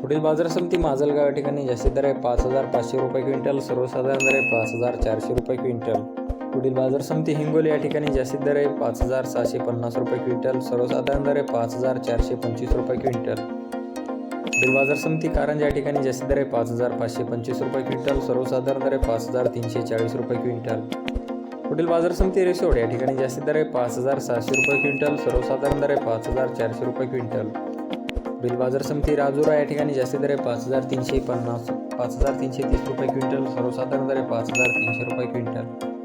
पुढील बाजार समिती माजलगाव या ठिकाणी जास्ती दर आहे पाच हजार पाचशे रुपये क्विंटल सर्वसाधारण दर आहे पाच हजार चारशे रुपये क्विंटल. पुढील बाजार समिती हिंगोली या ठिकाणी जास्तीत दर आहे पाच हजार सहाशे पन्नास रुपये क्विंटल सर्वसाधारण दर आहे पाच हजार चारशे पंचवीस रुपये क्विंटल. पुढील बाजार समिती कारंज या ठिकाणी जास्तीत दर आहे पाच हजार पाचशे पंचवीस रुपये क्विंटल सर्वसाधारण दर आहे पाच हजार तीनशे चाळीस रुपये क्विंटल. पुढील बाजार समिती रेसोड या ठिकाणी जास्तीत दर आहे पाच हजार सहाशे रुपये क्विंटल सर्वसाधारण दर आहे पाच हजार चारशे रुपये क्विंटल. बिल बाजार समिती राजुरा या ठिकाणी जास्ती दर आहे पाच हजार तीनशे पन्नास पाच हजार तीनशे तीस रुपये क्विंटल सर्वसाधारण दर आहे पाच हजार तीनशे रुपये क्विंटल.